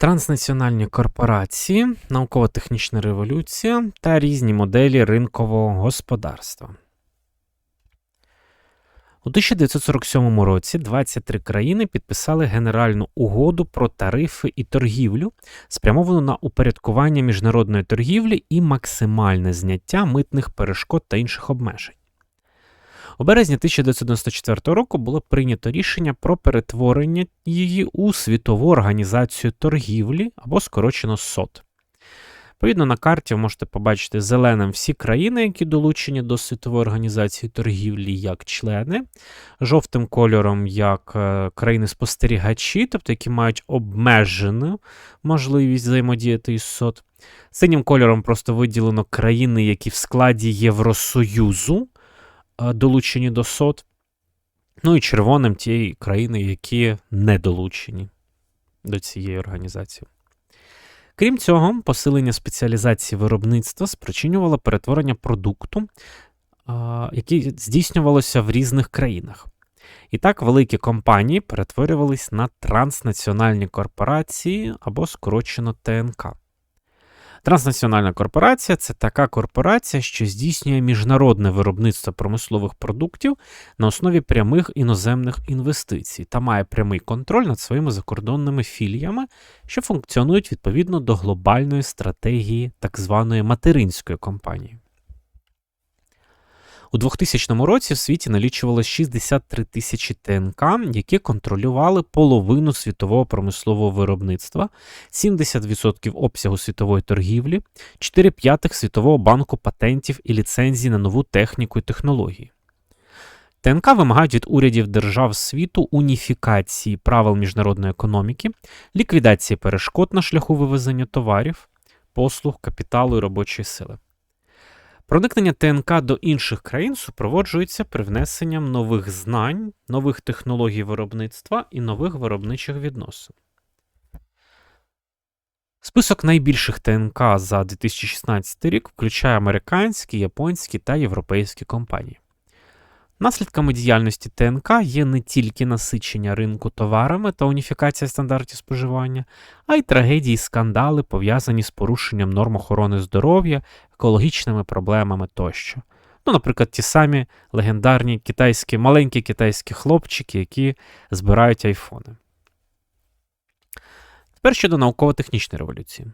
Транснаціональні корпорації, науково-технічна революція та різні моделі ринкового господарства. У 1947 році 23 країни підписали Генеральну угоду про тарифи і торгівлю, спрямовану на упорядкування міжнародної торгівлі і максимальне зняття митних перешкод та інших обмежень. У березні 1994 року було прийнято рішення про перетворення її у світову організацію торгівлі або скорочено СОТ. Відповідно, на карті ви можете побачити зеленим всі країни, які долучені до Світової організації торгівлі як члени, жовтим кольором як е, країни-спостерігачі, тобто які мають обмежену можливість взаємодіяти із СОТ. Синім кольором просто виділено країни, які в складі Євросоюзу долучені до СОТ. Ну і червоним ті країни, які не долучені до цієї організації. Крім цього, посилення спеціалізації виробництва спричинювало перетворення продукту, який здійснювалося в різних країнах. І так, великі компанії перетворювались на транснаціональні корпорації або скорочено ТНК. Транснаціональна корпорація це така корпорація, що здійснює міжнародне виробництво промислових продуктів на основі прямих іноземних інвестицій та має прямий контроль над своїми закордонними філіями, що функціонують відповідно до глобальної стратегії так званої материнської компанії. У 2000 році в світі налічувалось 63 тисячі ТНК, які контролювали половину світового промислового виробництва, 70% обсягу світової торгівлі, 4 п'ятих світового банку патентів і ліцензій на нову техніку і технології. ТНК вимагають від урядів держав світу уніфікації правил міжнародної економіки, ліквідації перешкод на шляху вивезення товарів, послуг, капіталу і робочої сили. Проникнення ТНК до інших країн супроводжується привнесенням нових знань, нових технологій виробництва і нових виробничих відносин. Список найбільших ТНК за 2016 рік включає американські, японські та європейські компанії. Наслідками діяльності ТНК є не тільки насичення ринку товарами та уніфікація стандартів споживання, а й трагедії і скандали, пов'язані з порушенням норм охорони здоров'я, екологічними проблемами тощо. Ну, наприклад, ті самі легендарні китайські, маленькі китайські хлопчики, які збирають айфони. Тепер щодо науково-технічної революції.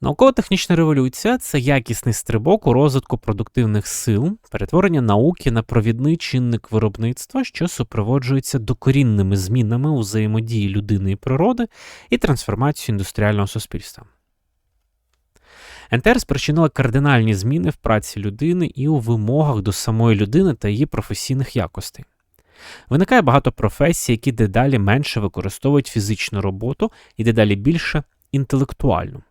Науково-технічна революція це якісний стрибок у розвитку продуктивних сил, перетворення науки на провідний чинник виробництва, що супроводжується докорінними змінами у взаємодії людини і природи і трансформацією індустріального суспільства. НТР спричинила кардинальні зміни в праці людини і у вимогах до самої людини та її професійних якостей. Виникає багато професій, які дедалі менше використовують фізичну роботу і дедалі більше інтелектуальну.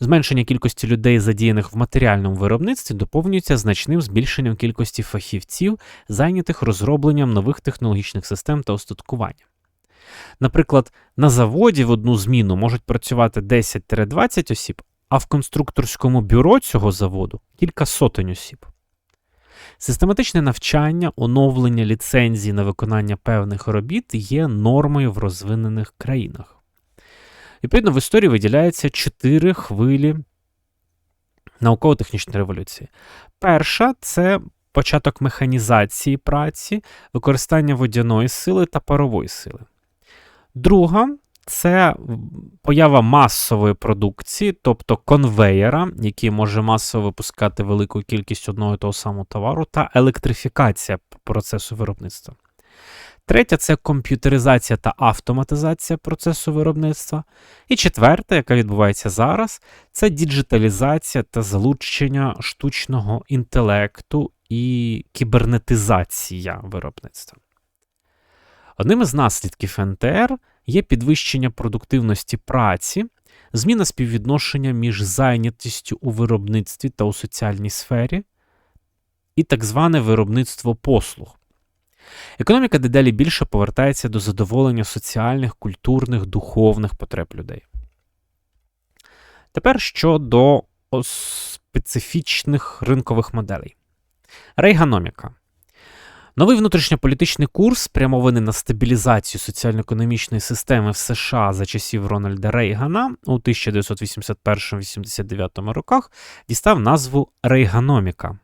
Зменшення кількості людей, задіяних в матеріальному виробництві, доповнюється значним збільшенням кількості фахівців, зайнятих розробленням нових технологічних систем та устаткування. Наприклад, на заводі в одну зміну можуть працювати 10-20 осіб, а в конструкторському бюро цього заводу кілька сотень осіб. Систематичне навчання, оновлення ліцензій на виконання певних робіт є нормою в розвинених країнах. Відповідно, в історії виділяється чотири хвилі науково-технічної революції. Перша це початок механізації праці, використання водяної сили та парової сили. Друга це поява масової продукції, тобто конвеєра, який може масово випускати велику кількість одного і того самого товару, та електрифікація процесу виробництва. Третя це комп'ютеризація та автоматизація процесу виробництва. І четверта, яка відбувається зараз, це діджиталізація та залучення штучного інтелекту і кібернетизація виробництва. Одним із наслідків НТР є підвищення продуктивності праці, зміна співвідношення між зайнятістю у виробництві та у соціальній сфері, і так зване виробництво послуг. Економіка дедалі більше повертається до задоволення соціальних, культурних, духовних потреб людей. Тепер щодо специфічних ринкових моделей. Рейганоміка. Новий внутрішньополітичний курс, спрямований на стабілізацію соціально-економічної системи в США за часів Рональда Рейгана у 1981-89 роках, дістав назву Рейганоміка.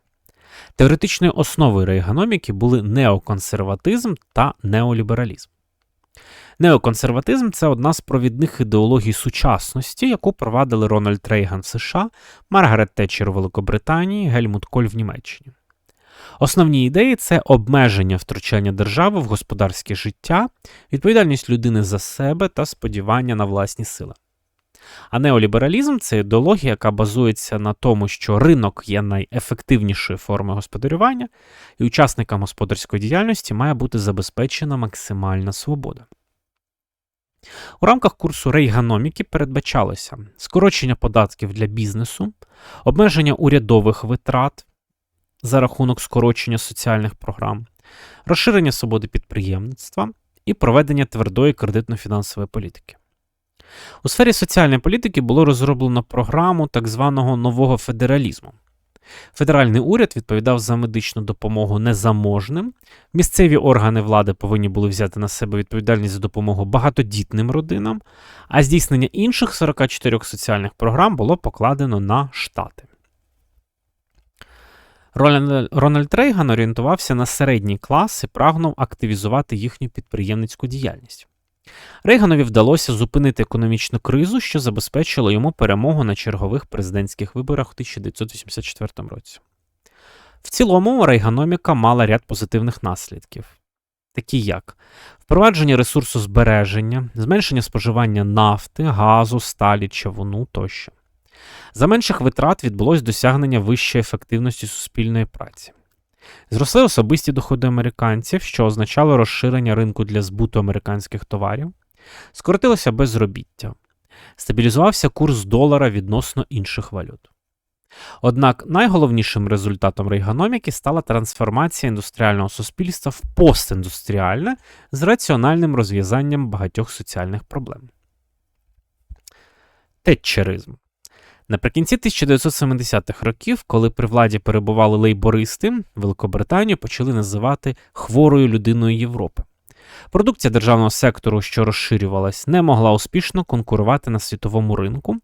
Теоретичною основою рейганоміки були неоконсерватизм та неолібералізм. Неоконсерватизм це одна з провідних ідеологій сучасності, яку провадили Рональд Рейган в США, Маргарет Тетчер у Великобританії, Гельмут Коль в Німеччині. Основні ідеї це обмеження втручання держави в господарське життя, відповідальність людини за себе та сподівання на власні сили. А неолібералізм це ідеологія, яка базується на тому, що ринок є найефективнішою формою господарювання, і учасникам господарської діяльності має бути забезпечена максимальна свобода. У рамках курсу рейганоміки передбачалося скорочення податків для бізнесу, обмеження урядових витрат за рахунок скорочення соціальних програм, розширення свободи підприємництва і проведення твердої кредитно-фінансової політики. У сфері соціальної політики було розроблено програму так званого нового федералізму. Федеральний уряд відповідав за медичну допомогу незаможним. Місцеві органи влади повинні були взяти на себе відповідальність за допомогу багатодітним родинам, а здійснення інших 44 соціальних програм було покладено на штати. Рональд Рейган орієнтувався на середній клас і прагнув активізувати їхню підприємницьку діяльність. Рейганові вдалося зупинити економічну кризу, що забезпечило йому перемогу на чергових президентських виборах у 1984 році. В цілому, рейганоміка мала ряд позитивних наслідків, такі як впровадження ресурсу збереження, зменшення споживання нафти, газу, сталі, човуну тощо. За менших витрат відбулось досягнення вищої ефективності суспільної праці. Зросли особисті доходи американців, що означало розширення ринку для збуту американських товарів, скоротилося безробіття, стабілізувався курс долара відносно інших валют. Однак найголовнішим результатом рейганоміки стала трансформація індустріального суспільства в постіндустріальне з раціональним розв'язанням багатьох соціальних проблем. Тетчеризм Наприкінці 1970-х років, коли при владі перебували лейбористи, Великобританію почали називати хворою людиною Європи. Продукція державного сектору, що розширювалась, не могла успішно конкурувати на світовому ринку.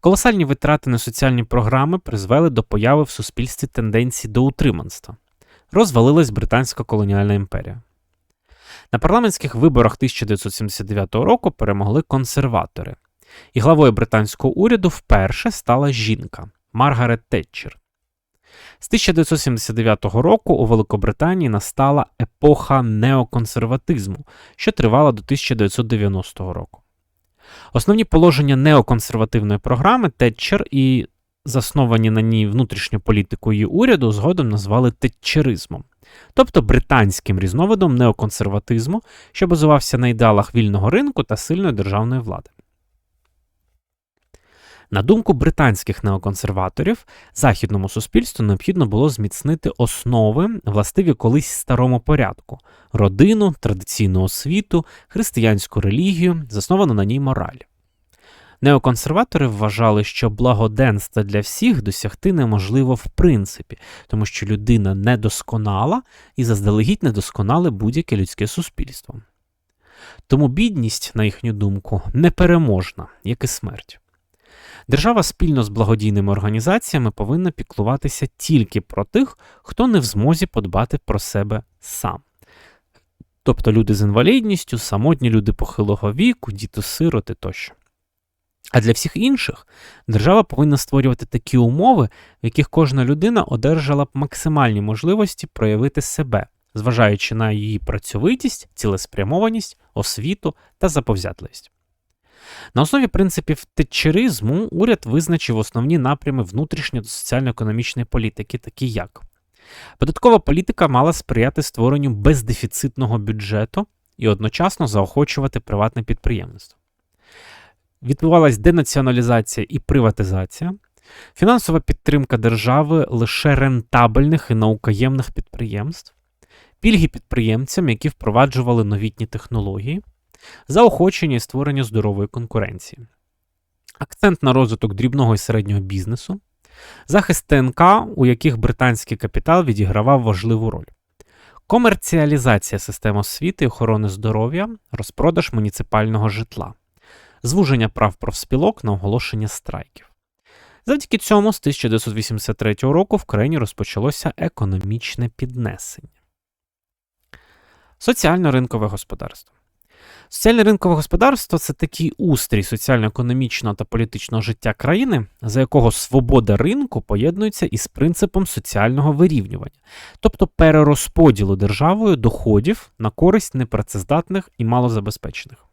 Колосальні витрати на соціальні програми призвели до появи в суспільстві тенденцій до утриманства. Розвалилась Британська колоніальна імперія. На парламентських виборах 1979 року перемогли консерватори. І главою британського уряду вперше стала жінка Маргарет Тетчер. З 1979 року у Великобританії настала епоха неоконсерватизму, що тривала до 1990 року. Основні положення неоконсервативної програми Тетчер і засновані на ній внутрішньою політикою уряду згодом назвали тетчеризмом, тобто британським різновидом неоконсерватизму, що базувався на ідеалах вільного ринку та сильної державної влади. На думку британських неоконсерваторів, західному суспільству необхідно було зміцнити основи, властиві колись старому порядку, родину, традиційну освіту, християнську релігію, засновану на ній мораль. Неоконсерватори вважали, що благоденства для всіх досягти неможливо в принципі, тому що людина недосконала і заздалегідь недосконале будь-яке людське суспільство. Тому бідність, на їхню думку, непереможна, як і смерть. Держава спільно з благодійними організаціями повинна піклуватися тільки про тих, хто не в змозі подбати про себе сам. Тобто люди з інвалідністю, самотні люди похилого віку, діти-сироти тощо. А для всіх інших держава повинна створювати такі умови, в яких кожна людина одержала б максимальні можливості проявити себе, зважаючи на її працьовитість, цілеспрямованість, освіту та заповзятливість. На основі принципів тетчеризму уряд визначив основні напрями внутрішньої соціально-економічної політики, такі як. Податкова політика мала сприяти створенню бездефіцитного бюджету і одночасно заохочувати приватне підприємництво. Відбувалась денаціоналізація і приватизація, фінансова підтримка держави лише рентабельних і наукоємних підприємств, пільги підприємцям, які впроваджували новітні технології, заохочення і створення здорової конкуренції, акцент на розвиток дрібного і середнього бізнесу, захист ТНК, у яких британський капітал відігравав важливу роль, комерціалізація систем освіти охорони здоров'я, розпродаж муніципального житла, звуження прав профспілок на оголошення страйків. Завдяки цьому з 1983 року в країні розпочалося економічне піднесення. Соціально-ринкове господарство. Соціальне ринкове господарство це такий устрій соціально-економічного та політичного життя країни, за якого свобода ринку поєднується із принципом соціального вирівнювання, тобто перерозподілу державою доходів на користь непрацездатних і малозабезпечених.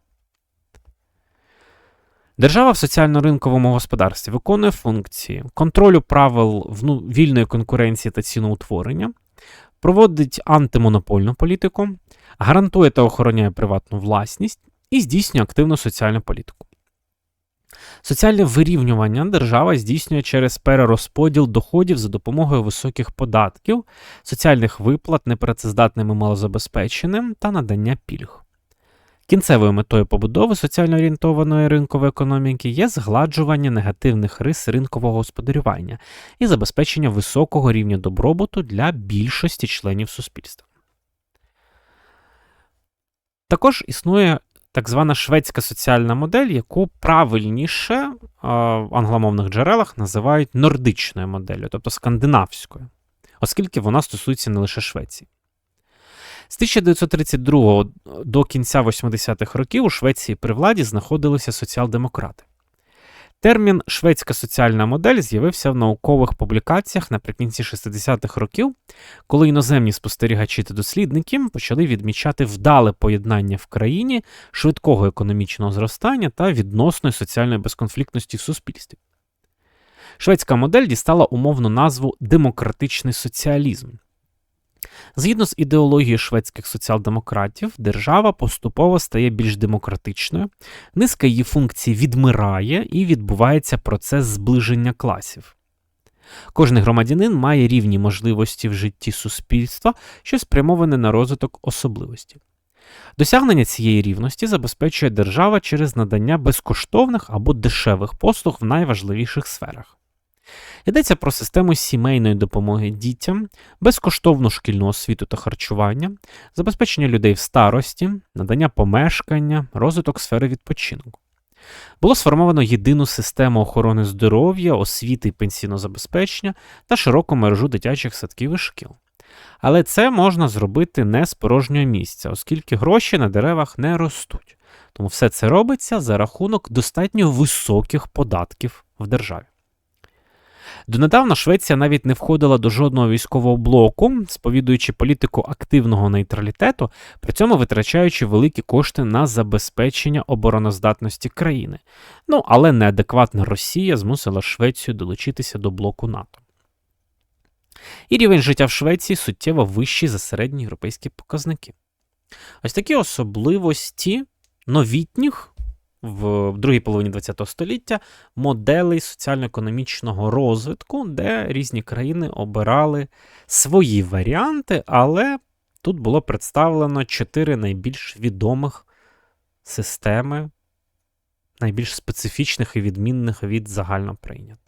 Держава в соціально-ринковому господарстві виконує функції контролю правил вільної конкуренції та ціноутворення, проводить антимонопольну політику, гарантує та охороняє приватну власність і здійснює активну соціальну політику. Соціальне вирівнювання держава здійснює через перерозподіл доходів за допомогою високих податків, соціальних виплат непрацездатним і малозабезпеченим та надання пільг. Кінцевою метою побудови соціально орієнтованої ринкової економіки є згладжування негативних рис ринкового господарювання і забезпечення високого рівня добробуту для більшості членів суспільства. Також існує так звана шведська соціальна модель, яку правильніше в англомовних джерелах називають нордичною моделлю, тобто скандинавською, оскільки вона стосується не лише Швеції. З 1932 до кінця 80-х років у Швеції при владі знаходилися соціал-демократи. Термін шведська соціальна модель з'явився в наукових публікаціях наприкінці 60-х років, коли іноземні спостерігачі та дослідники почали відмічати вдале поєднання в країні швидкого економічного зростання та відносної соціальної безконфліктності в суспільстві. Шведська модель дістала умовну назву демократичний соціалізм. Згідно з ідеологією шведських соціал-демократів, держава поступово стає більш демократичною, низка її функцій відмирає і відбувається процес зближення класів. Кожний громадянин має рівні можливості в житті суспільства, що спрямоване на розвиток особливості. Досягнення цієї рівності забезпечує держава через надання безкоштовних або дешевих послуг в найважливіших сферах. Йдеться про систему сімейної допомоги дітям, безкоштовну шкільну освіту та харчування, забезпечення людей в старості, надання помешкання, розвиток сфери відпочинку. Було сформовано єдину систему охорони здоров'я, освіти і пенсійного забезпечення та широку мережу дитячих садків і шкіл. Але це можна зробити не з порожнього місця, оскільки гроші на деревах не ростуть. Тому все це робиться за рахунок достатньо високих податків в державі. Донедавна Швеція навіть не входила до жодного військового блоку, сповідуючи політику активного нейтралітету, при цьому витрачаючи великі кошти на забезпечення обороноздатності країни. Ну але неадекватна Росія змусила Швецію долучитися до блоку НАТО. І рівень життя в Швеції суттєво вищий за середні європейські показники. Ось такі особливості новітніх в другій половині ХХ століття моделей соціально-економічного розвитку, де різні країни обирали свої варіанти, але тут було представлено чотири найбільш відомих системи, найбільш специфічних і відмінних від загально прийнятих.